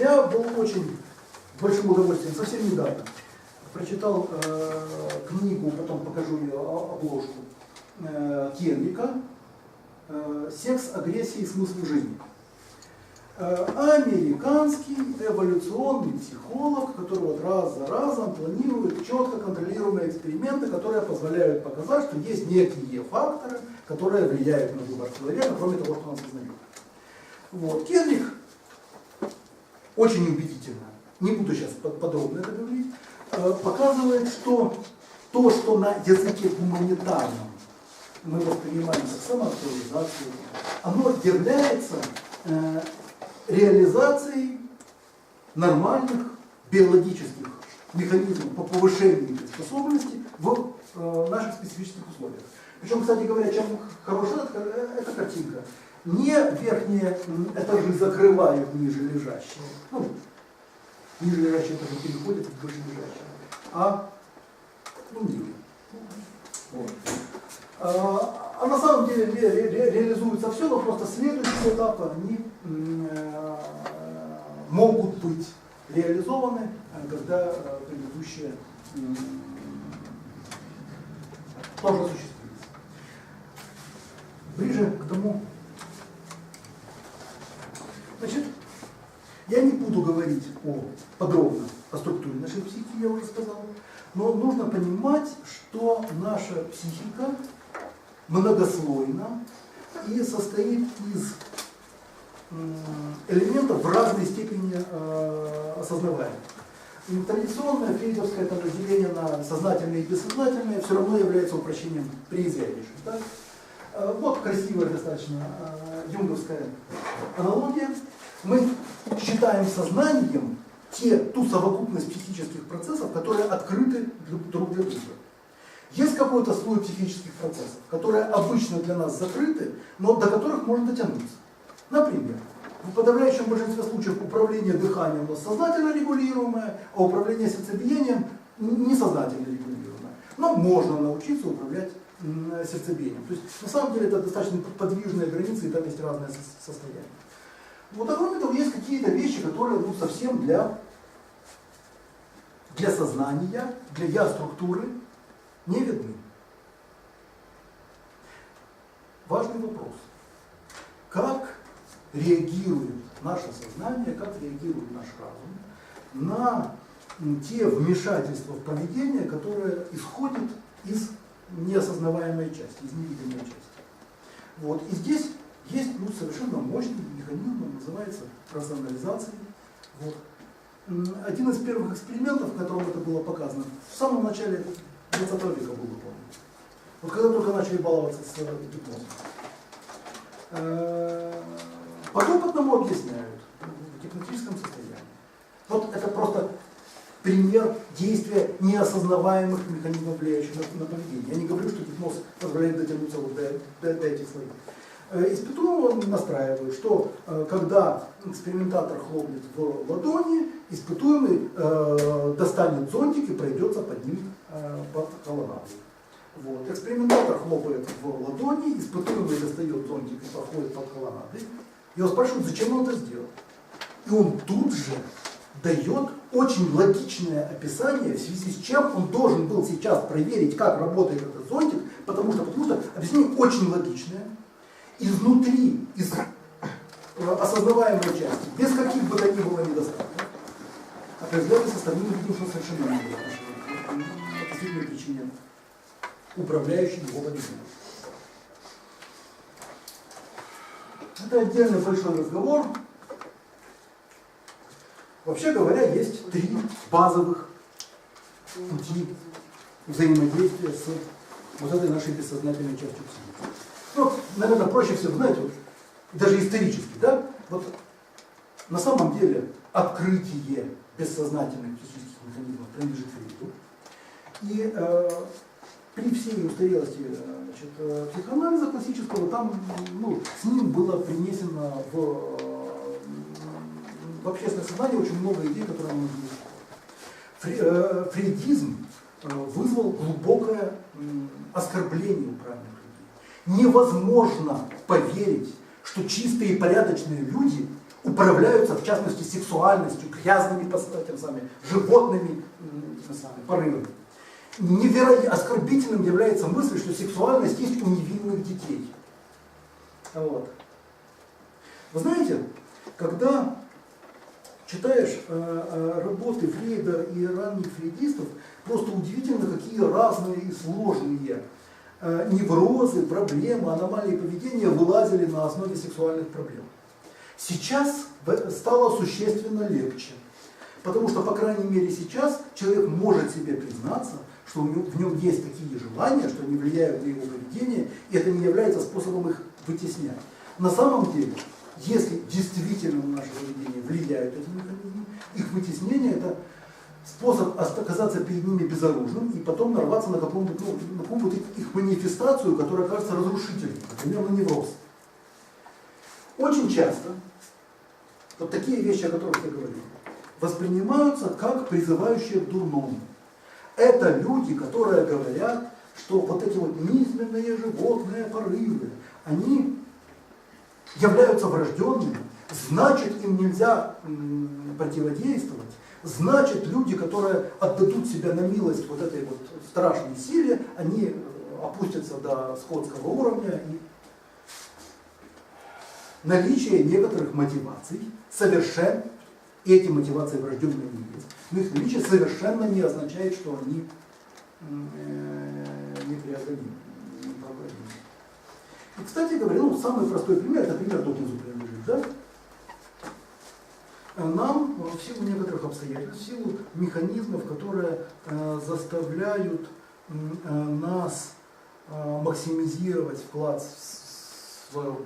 Я был очень большим удовольствием, совсем недавно, прочитал э, книгу, потом покажу ее обложку, э, Кенрика э, «Секс, агрессия и смысл жизни». Э, американский эволюционный психолог, который вот раз за разом планирует четко контролируемые эксперименты, которые позволяют показать, что есть некие факторы, которые влияют на выбор человека, кроме того, что он осознает. Вот. Кенрик очень убедительно, не буду сейчас подробно это говорить, э, показывает, что то, что на языке гуманитарном мы воспринимаем как самоактуализацию, оно является э, реализацией нормальных биологических механизмов по повышению способности в э, наших специфических условиях. Причем, кстати говоря, чем хороша эта, картинка, не верхние этажи закрывают ниже лежащие, ну, ниже лежащие этажи переходят в выше лежащие, а ну, ниже. Вот. А, а на самом деле ре, ре, реализуется все, но просто следующие этапы они э, могут быть реализованы, когда э, предыдущие э, тоже существуют. Ближе к тому. Значит, я не буду говорить о, подробно о структуре нашей психики, я уже сказал, но нужно понимать, что наша психика многослойна и состоит из элементов в разной степени э, осознаваемых. Традиционное фрейдовское это разделение на сознательное и бессознательное все равно является упрощением преизряднейшим. Да? Э, вот красивая достаточно э, юнговская аналогия. Мы считаем сознанием те, ту совокупность психических процессов, которые открыты друг для друга. Есть какой-то слой психических процессов, которые обычно для нас закрыты, но до которых можно дотянуться. Например, в подавляющем большинстве случаев управление дыханием у нас сознательно регулируемое, а управление сердцебиением несознательно регулируемое. Но можно научиться управлять сердцебиением. То есть на самом деле это достаточно подвижные границы и там есть разные состояния. Вот, а кроме того, есть какие-то вещи, которые ну, совсем для, для сознания, для я-структуры не видны. Важный вопрос. Как реагирует наше сознание, как реагирует наш разум на те вмешательства в поведение, которые исходят из неосознаваемой части, из невидимой части. Вот. И здесь есть ну, совершенно мощный механизм, он называется рационализацией. Вот. Один из первых экспериментов, в котором это было показано, в самом начале 20 века был выполнен. Вот когда только начали баловаться с гипнозом. Э, Подопытному объясняют в гипнотическом состоянии. Вот это просто пример действия неосознаваемых механизмов, влияющих на, на поведение. Я не говорю, что гипноз позволяет дотянуться вот до, до, до этих слоев. Э, испытуемого настраивают, что э, когда экспериментатор хлопнет в ладони, испытуемый э, достанет зонтик и пройдется под ним э, под. Вот. Экспериментатор хлопает в ладони, испытуемый достает зонтик и проходит под колоннадой. Его спрашивают, зачем он это сделал. И он тут же дает очень логичное описание, в связи с чем он должен был сейчас проверить, как работает этот зонтик, потому что, потому что объяснение очень логичное, изнутри, из осознаваемой части, без каких бы то ни было недостатков, определяется со стороны видим, что совершенно не было относительной причине, управляющей его поведением. Это отдельный большой разговор. Вообще говоря, есть три базовых пути взаимодействия с вот этой нашей бессознательной частью психики. Ну, наверное, проще всего, знаете, вот, даже исторически, да, вот на самом деле открытие бессознательных психических механизмов принадлежит Фрейду. И э, при всей устарелости значит, э, психоанализа классического, там ну, с ним было принесено в, в общественное сознание очень много идей, которые мы Фри, э, Фрейдизм э, вызвал глубокое оскорбление у правильных. Невозможно поверить, что чистые и порядочные люди управляются, в частности, сексуальностью, грязными пос- тем самым, животными м, тем самым, порывами. Невероятно оскорбительным является мысль, что сексуальность есть у невинных детей. Вот. Вы знаете, когда читаешь э, э, работы Фрейда и ранних фрейдистов, просто удивительно, какие разные и сложные неврозы, проблемы, аномалии поведения вылазили на основе сексуальных проблем. Сейчас стало существенно легче. Потому что, по крайней мере, сейчас человек может себе признаться, что в нем есть такие желания, что они влияют на его поведение, и это не является способом их вытеснять. На самом деле, если действительно на наше поведение влияют эти механизмы, их вытеснение это способ оказаться перед ними безоружным и потом нарваться на какую-нибудь ну, какую-нибудь их, манифестацию, которая окажется разрушительной, например, на невроз. Очень часто вот такие вещи, о которых я говорил, воспринимаются как призывающие к дурному. Это люди, которые говорят, что вот эти вот низменные животные порывы, они являются врожденными, значит им нельзя противодействовать, значит люди, которые отдадут себя на милость вот этой вот страшной силе, они э, опустятся до скотского уровня и наличие некоторых мотиваций совершенно, и эти мотивации врожденные не есть, но их наличие совершенно не означает, что они э, непреодолимы. И, кстати говоря, ну, самый простой пример, это пример Докинзу принадлежит, да? Э, Нам в силу некоторых обстоятельств, в силу механизмов, которые э, заставляют э, нас э, максимизировать вклад в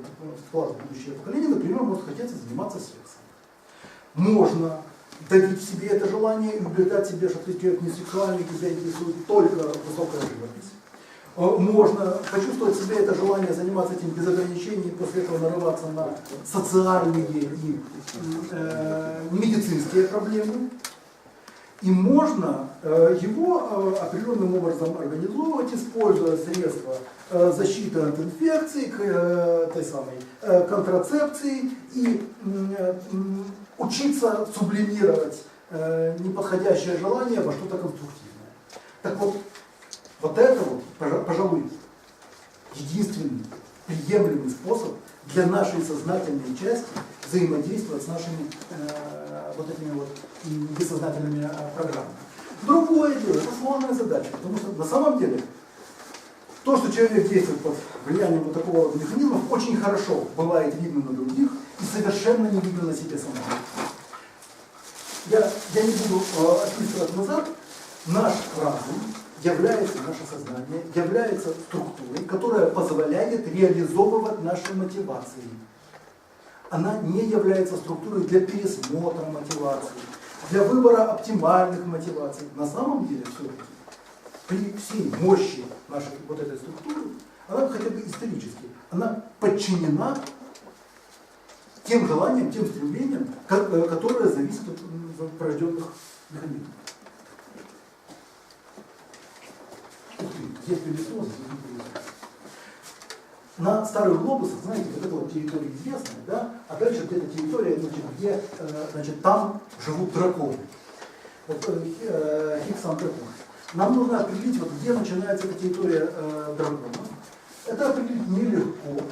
вклад в будущее поколение, например, может хотеться заниматься сексом. Можно давить себе это желание и убеждать себе, что ты человек не сексуальный, тебя интересует только высокая живопись. Э, Можно почувствовать в себе это желание заниматься этим без ограничений и после этого нарываться на социальные и э, медицинские проблемы. И можно э, его э, определенным образом организовывать, используя средства э, защиты от инфекций, к, э, той самой э, контрацепции и э, учиться сублимировать э, неподходящее желание во что-то конструктивное. Так вот, вот это для нашей сознательной части взаимодействовать с нашими э, вот этими вот бессознательными э, программами. Другое дело, это сложная задача, потому что на самом деле то, что человек действует под влиянием вот такого рода механизмов, очень хорошо бывает видно на других и совершенно не видно на себе самом. Я, я не буду э, отписывать назад, наш разум является, наше сознание является структурой, которая позволяет реализовывать наши мотивации. Она не является структурой для пересмотра мотиваций, для выбора оптимальных мотиваций. На самом деле все-таки при всей мощи нашей вот этой структуры, она хотя бы исторически, она подчинена тем желаниям, тем стремлениям, э, которые зависят от порожденных механизмов. Ух ты, есть пылесос, есть пылесос. На старых глобусах, знаете, вот эта вот территория известная, да, а дальше где-то территория, значит, где, э, значит, там живут драконы. Вот, э, Хи- э, Хиггс антропон. Нам нужно определить, вот, где начинается эта территория э, дракона. Это определить нелегко.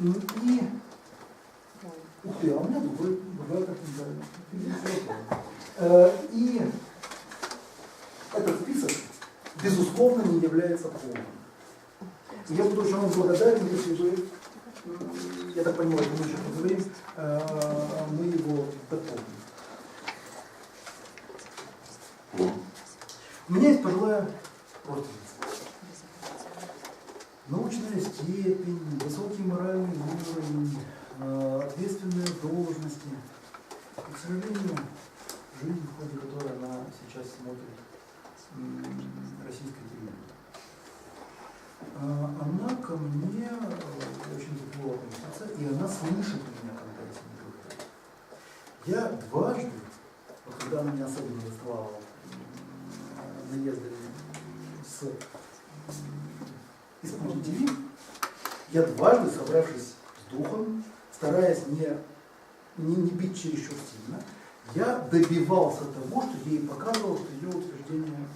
И Ух ты, а у меня другой, другая картинка. Э, И безусловно, не является полным. И Я буду очень вам благодарен, если вы, я так понимаю, мы еще поговорим, э, мы его дополним. У меня есть пожилая родственница. Научная степень, высокий моральный уровень, э, ответственные должности. И, к сожалению, жизнь, в ходе которой она сейчас смотрит российской телевизии. А, Она ко мне э, очень тепло относится, и она слышит меня, когда я с ней говорю. Я дважды, вот когда она меня особенно доставала м, наездами с из Пути ТВ, я дважды, собравшись с духом, стараясь не, не, не бить чересчур сильно, я добивался того, что я ей показывал, что ее утверждение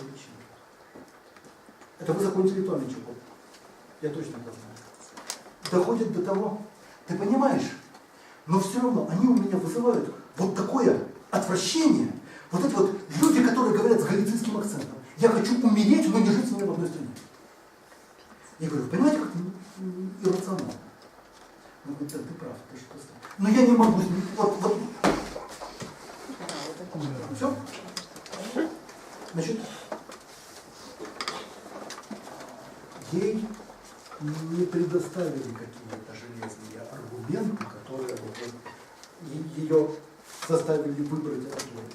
величины. Это вы закончили интеллектуальный Я точно это знаю. Доходит до того, ты понимаешь, но все равно они у меня вызывают вот такое отвращение, вот это вот люди, которые говорят с галицийским акцентом. Я хочу умереть, но не жить с ними в одной стране. Я говорю, понимаете, как иррационально. Он говорит, да, ты прав, ты что Но я не могу, вот, вот. Все? Значит, ей не предоставили какие-то железные аргументы, которые вот, ее заставили выбрать вариант.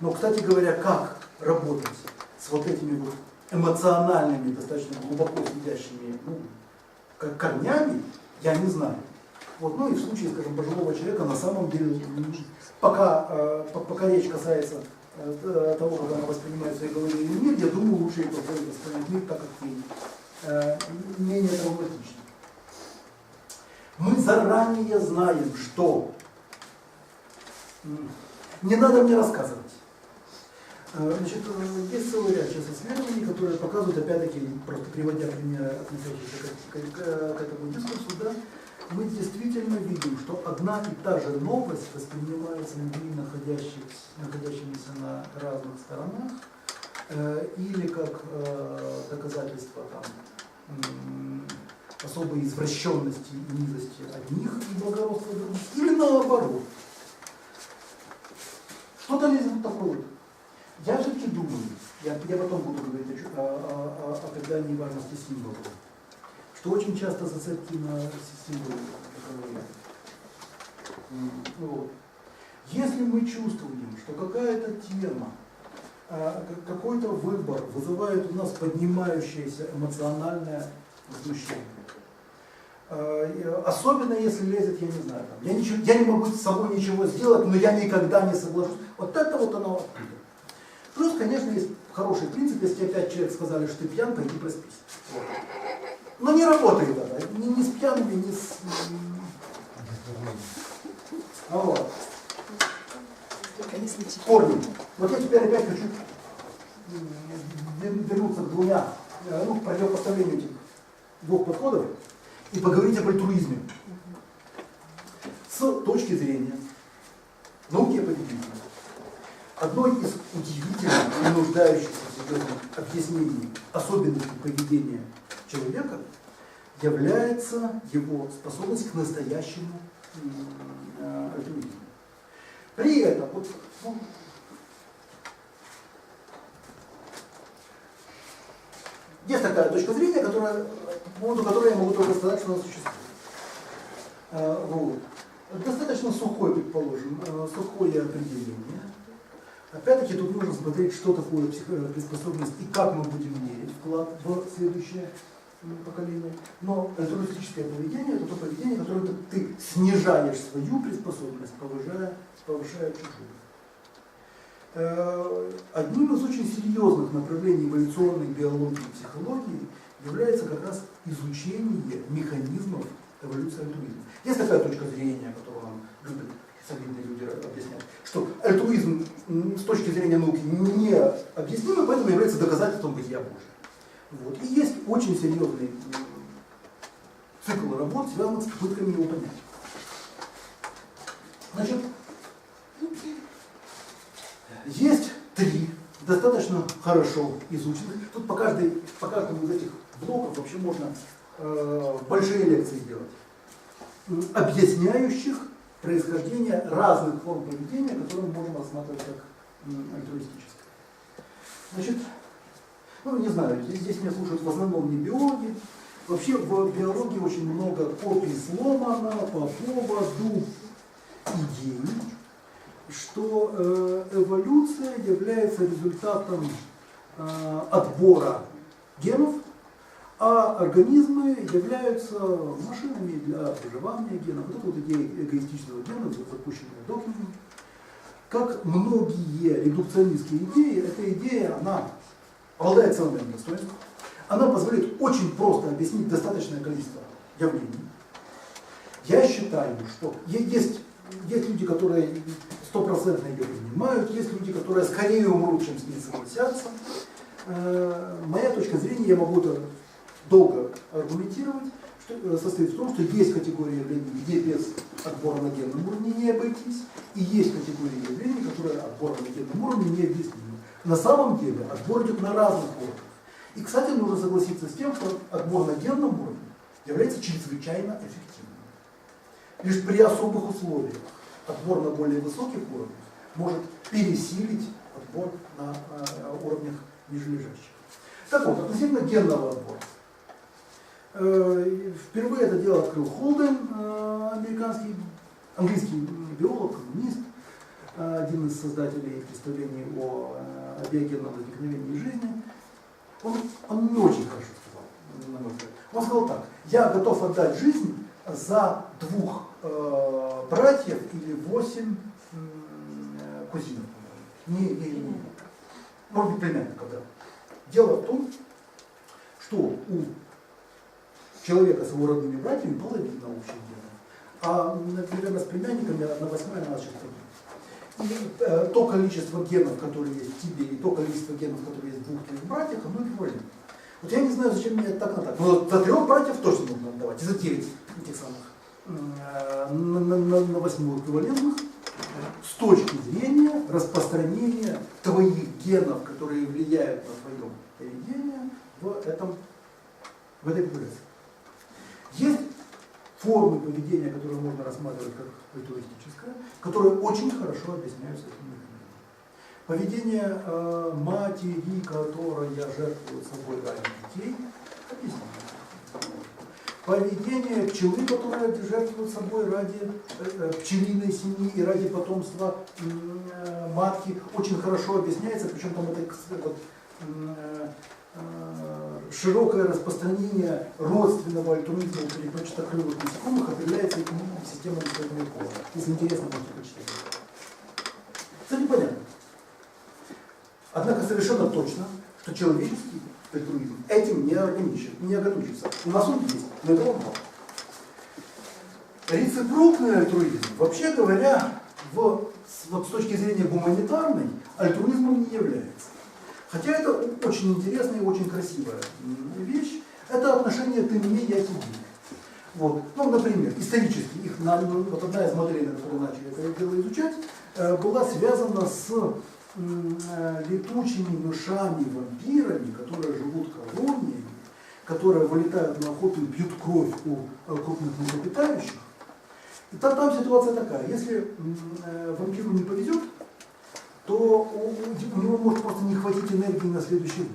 Но, кстати говоря, как работать с вот этими вот эмоциональными, достаточно глубоко сидящими ну, корнями, я не знаю. Вот, ну и в случае, скажем, пожилого человека, на самом деле, пока, э, пока речь касается э, того, как она воспринимает в своей голове мир, я думаю, лучше ей позволить воспринимать мир так, как ей э, менее травматично. Мы заранее знаем, что не надо мне рассказывать. Значит, есть целый ряд сейчас исследований, которые показывают, опять-таки, просто приводя примеры, относящиеся к, к, к, к этому дискурсу, да, мы действительно видим, что одна и та же новость воспринимается людьми, находящимися на разных сторонах, э, или как э, доказательство там, э, особой извращенности и низости одних и благородства других, или наоборот. Что-то лезет вот такое вот. Я все-таки думаю, я, я потом буду говорить о, о, о, о придании важности символов, что очень часто на символы вот. Если мы чувствуем, что какая-то тема, а, какой-то выбор вызывает у нас поднимающееся эмоциональное возмущение, а, особенно если лезет, я не знаю, там, я, ничего, я не могу с собой ничего сделать, но я никогда не соглашусь. Вот это вот оно. Плюс, конечно, есть хороший принцип, если тебе пять человек сказали, что ты пьян, пойди проспись. Вот. Не работает это, ни, ни с пьяными, ни с... А вот. Корни. Вот я теперь опять хочу вернуться к двумя, э, ну, к противопоставлению этих двух подходов и поговорить об альтруизме. С точки зрения науки о поведении Одной из удивительных и нуждающихся в объяснении особенностей поведения человека является его способность к настоящему э, альтруизму. При этом, вот, ну, есть такая точка зрения, которая, по поводу которой я могу только сказать, что она существует. Э, вот. Достаточно сухое, предположим, э, сухое определение Опять-таки тут нужно смотреть, что такое приспособленность и как мы будем мерить вклад в следующее поколение. Но альтруистическое поведение это то поведение, которое ты снижаешь свою приспособленность, повышая, повышая чужую. Э, одним из очень серьезных направлений эволюционной биологии и психологии является как раз изучение механизмов эволюции альтруизма. Есть такая точка зрения, которую нам любят солидные люди объясняют, что альтруизм с точки зрения науки не объясним, поэтому является доказательством бытия Божия. Вот. И есть очень серьезный цикл работ, связанных с попытками его понять. Значит, есть три достаточно хорошо изученных. Тут по, каждой, по каждому из этих блоков вообще можно э, большие лекции делать, объясняющих происхождения разных форм поведения, которые мы можем рассматривать как альтруистическое. Значит, ну не знаю, здесь, меня слушают в основном не биологи. Вообще в биологии очень много копий сломано по поводу идеи, что э, эволюция является результатом э, отбора генов а организмы являются машинами для проживания генов. Вот это вот идея эгоистичного гена, запущенная Докингом. Как многие редукционистские идеи, эта идея, она обладает целым достоинством. Она позволяет очень просто объяснить достаточное количество явлений. Я считаю, что есть, есть люди, которые стопроцентно ее принимают, есть люди, которые скорее умрут, чем с ней согласятся. Моя точка зрения, я могу это долго аргументировать, э, состоит в том, что есть категории явлений, где без отбора на генном уровне не обойтись, и есть категории явлений, которые отбором на генном уровне не объяснимы. На самом деле отбор идет на разных уровнях. И, кстати, нужно согласиться с тем, что отбор на генном уровне является чрезвычайно эффективным. Лишь при особых условиях отбор на более высоких уровнях может пересилить отбор на э, уровнях нижележащих. Так вот, относительно генного отбора. Э, впервые это дело открыл Холден, э, американский, английский биолог, коммунист, один из создателей представлений о, о биогенном возникновении жизни. Он, он не очень хорошо сказал, на мой взгляд. Он сказал так, я готов отдать жизнь за двух э, братьев или восемь э, кузинов. Не, не, не, может быть, племянников, да. Дело в том, что у человека с его родными братьями половина общих генов. А, например, с племянниками одна восьмая наших погиб. Э, то количество генов, которые есть в тебе, и то количество генов, которые есть в двух твоих братьях, оно эквивалентно. Вот я не знаю, зачем мне это так на так. Но за трех братьев точно нужно отдавать, и за девять этих самых э, на, на, на, на восьмую эквивалентных с точки зрения распространения твоих генов, которые влияют на твое поведение в, этом, в этой популяции. Есть формы поведения, которые можно рассматривать как альтруистическое, которые очень хорошо объясняются этим механизмом. Поведение э, матери, которая жертвует собой ради детей, объясняется. Поведение пчелы, которая жертвует собой ради э, пчелиной семьи и ради потомства э, матки, очень хорошо объясняется, причем там это вот, Э, широкое распространение родственного альтруизма у перепочтокрылых насекомых определяется экономикой системы Микола. Если интересно, можете почитать. Это непонятно. Однако совершенно точно, что человеческий альтруизм этим не ограничен, не ограничится. У нас он есть, но этого мало. Рецепрокный альтруизм, вообще говоря, в, вот с точки зрения гуманитарной, альтруизмом не является. Хотя это очень интересная и очень красивая вещь. Это отношение ты мне, я тебе. Вот. Ну, например, исторически, их, вот одна из моделей, на которой начали это дело изучать, э, была связана с э, летучими мышами, вампирами, которые живут колониями, которые вылетают на охоту и пьют кровь у э, крупных млекопитающих. И там, там ситуация такая, если вампиру не повезет, то у, у него может просто не хватить энергии на следующий.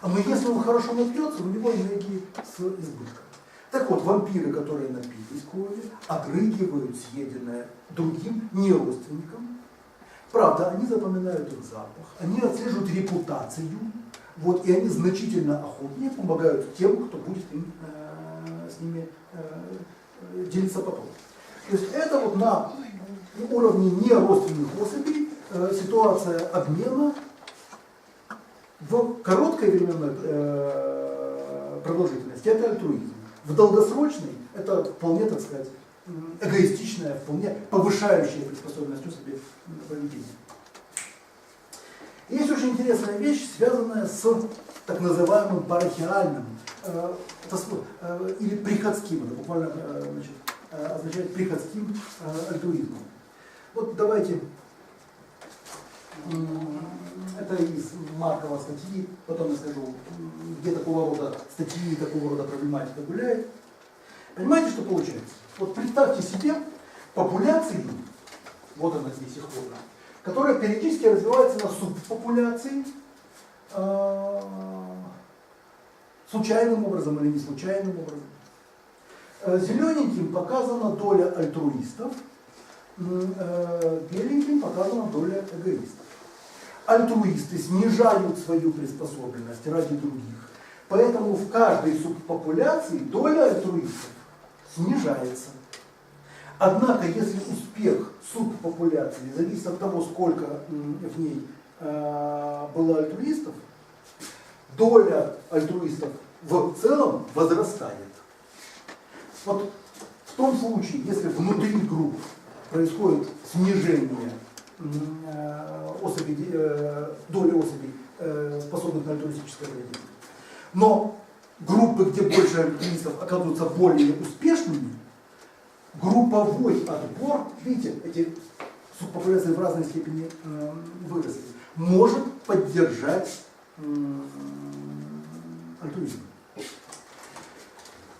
А но если он хорошо напьется, у него энергии с избытком. Так вот, вампиры, которые напились крови, отрыгивают съеденное другим неродственникам. Правда, они запоминают их запах, они отслеживают репутацию, вот, и они значительно охотнее помогают тем, кто будет им, э, с ними э, делиться потом. То есть это вот на уровне неродственных особей Э, ситуация обмена в короткой временной э, продолжительности это альтруизм. В долгосрочной это вполне, так сказать, эгоистичное, вполне повышающее приспособленность себе поведение. Есть очень интересная вещь, связанная с так называемым парахиальным э, э, или приходским, это буквально э, значит, э, означает приходским э, альтруизмом. Вот давайте это из Маркова статьи, потом я скажу, где такого рода статьи, такого рода проблематика гуляет. Понимаете, что получается? Вот представьте себе популяцию, вот она здесь исходно, которая периодически развивается на субпопуляции, э, случайным образом или не случайным образом. Э, зелененьким показана доля альтруистов, э, беленьким показана доля эгоистов альтруисты снижают свою приспособленность ради других. Поэтому в каждой субпопуляции доля альтруистов снижается. Однако, если успех субпопуляции зависит от того, сколько в ней э, было альтруистов, доля альтруистов в целом возрастает. Вот В том случае, если внутри групп происходит снижение особей, э, доли особей, э, способных на альтруистическое поведение, но группы, где больше альтруистов оказываются более успешными, групповой отбор, видите, эти субпопуляции в разной степени э, выросли, может поддержать м, альтруизм.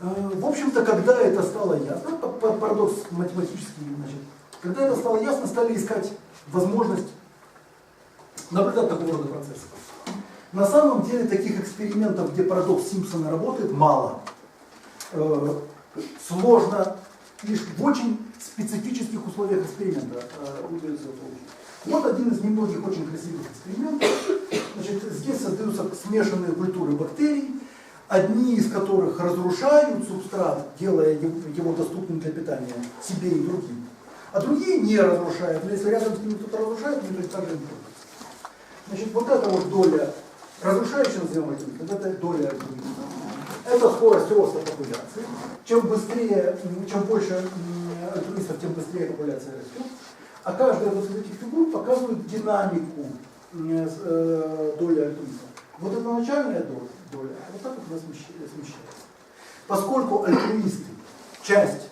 Э, В общем-то, когда это стало ясно, парадокс математический, значит, когда это стало ясно, стали искать возможность наблюдать такого рода процессы. На самом деле таких экспериментов, где парадокс Симпсона работает, мало. Э, Сложно лишь в очень специфических условиях эксперимента э, удается получить. Вот один из немногих очень красивых экспериментов. Значит, здесь создаются смешанные культуры бактерий, одни из которых разрушают субстрат, делая его доступным для питания себе и другим, а другие не разрушают. Но если рядом с ними кто-то разрушает, они точно не. Значит, вот эта вот доля разрушающая, назовем это, вот эта доля. Это скорость роста популяции. Чем быстрее, чем больше альтруистов, тем быстрее популяция растет. А каждая вот из этих фигур показывает динамику э, доли альтруистов. Вот это начальная доля, а вот так вот она смещ- смещается. Поскольку альтруисты часть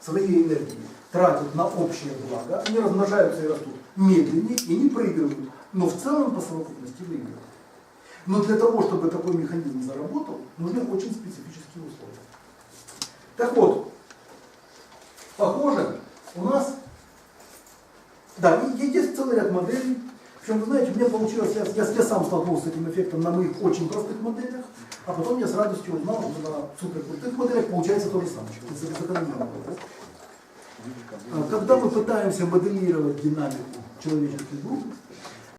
своей энергии тратят на общее благо, они размножаются и растут медленнее и не проигрывают, но в целом по совокупности выигрывают. Но для того, чтобы такой механизм заработал, нужны очень специфические условия. Так вот, похоже, у нас, да, есть целый ряд моделей. Причем, вы знаете, у меня получилось, я, я, я сам столкнулся с этим эффектом на моих очень простых моделях, а потом я с радостью узнал, что на суперкрутых моделях получается то же самое. Это закономерно. А, Когда мы пытаемся моделировать динамику человеческих групп,